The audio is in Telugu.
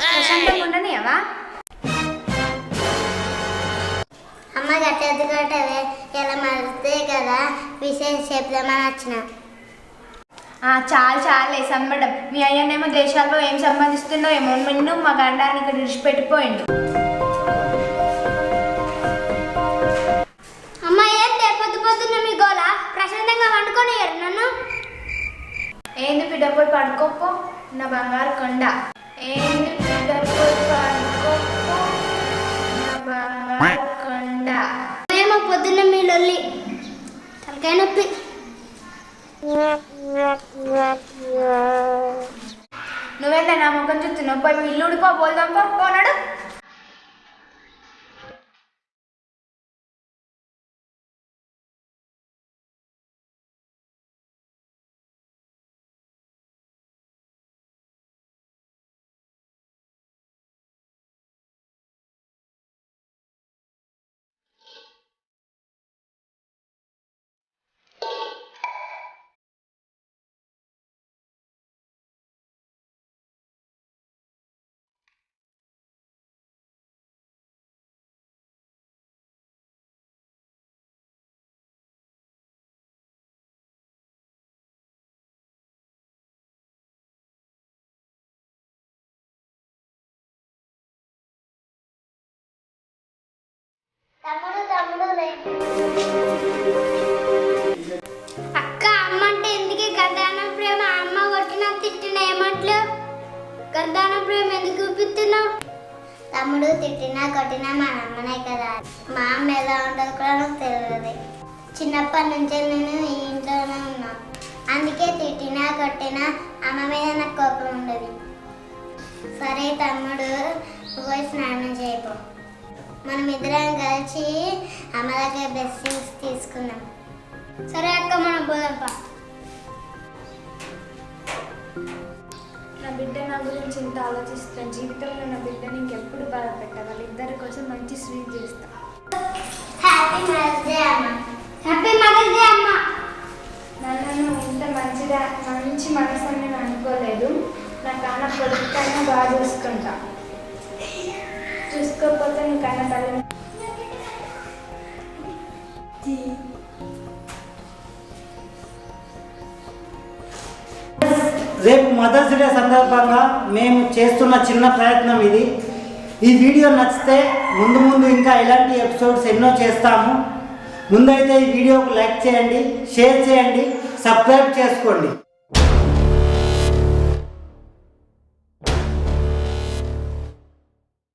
ప్రశాంతంగా ఉండనియవా అమ్మ గట్టెద్దు కొట్టవే ఇలా మరితే కదా? విశేష చెప్దామని వచ్చిన ఆ, చాలు చాలే సంబడం. మీ అయ్యనేమో దేశాల్లో ఏం సంపాదిస్తుండో ఏమో నిన్ను మా గండాన్ని ఇక్కడ విడిచిపెట్టిపోయిండు. ఏంది బిడ్డ పోయి పడుకోపో. నా బంగారు కొండ. ఏంది ప్రేమ నా బంగారు కొండ పొద్దున్న మీ లొల్లి. తలకాయ నొప్పి. నువ్వేందా నా ముఖం చూస్తున్నావు? పోయి ఇల్లు ఉడిపో పోదాం పోనాడు. అక్క అమ్మ అంటే ఎందుకే గంధాన ప్రేమ? అమ్మ కొట్టిన తిట్టిన ఏమంటలేవు గంధాన ప్రేమ ఎందుకు చూపిస్తున్నావు? తమ్ముడు తిట్టినా కొట్టినా మా అమ్మనే కదా. మా అమ్మ ఎలా ఉంటుందో కూడా నాకు తెలియదు. చిన్నప్పటి నుంచే నేను ఈ ఇంట్లోనే ఉన్నా. అందుకే తిట్టినా కొట్టినా అమ్మ మీద నాకు కోపం ఉండదు. సరే తమ్ముడు పోయి స్నానం చేయబో మనం ఇద్దరం కలిసి అమ్మ దగ్గర బ్లెస్సింగ్స్ తీసుకుందాం. సరే అక్క మనం పోదాంపా నా బిడ్డ నా గురించి ఇంత ఆలోచిస్తా జీవితంలో నా బిడ్డని ఇంకెప్పుడు బాధ పెట్ట వాళ్ళిద్దరి కోసం మంచి స్వీట్ చేస్తా. హ్యాపీ మదర్స్ డే అమ్మ. హ్యాపీ మదర్స్ డే అమ్మ. నన్ను ఇంత మంచిగా మంచి మనసు అని నేను అనుకోలేదు. నా కన్న కొడుకైనా బాగా చూసుకుంటా. చూసుకోకపోతే కన్న తల్లి రేపు మదర్స్ డే సందర్భంగా మేము చేస్తున్న చిన్న ప్రయత్నం ఇది. ఈ వీడియో నచ్చితే ముందు ముందు ఇంకా ఇలాంటి ఎపిసోడ్స్ ఎన్నో చేస్తాము. ముందైతే ఈ వీడియోకు లైక్ చేయండి షేర్ చేయండి సబ్స్క్రైబ్ చేసుకోండి.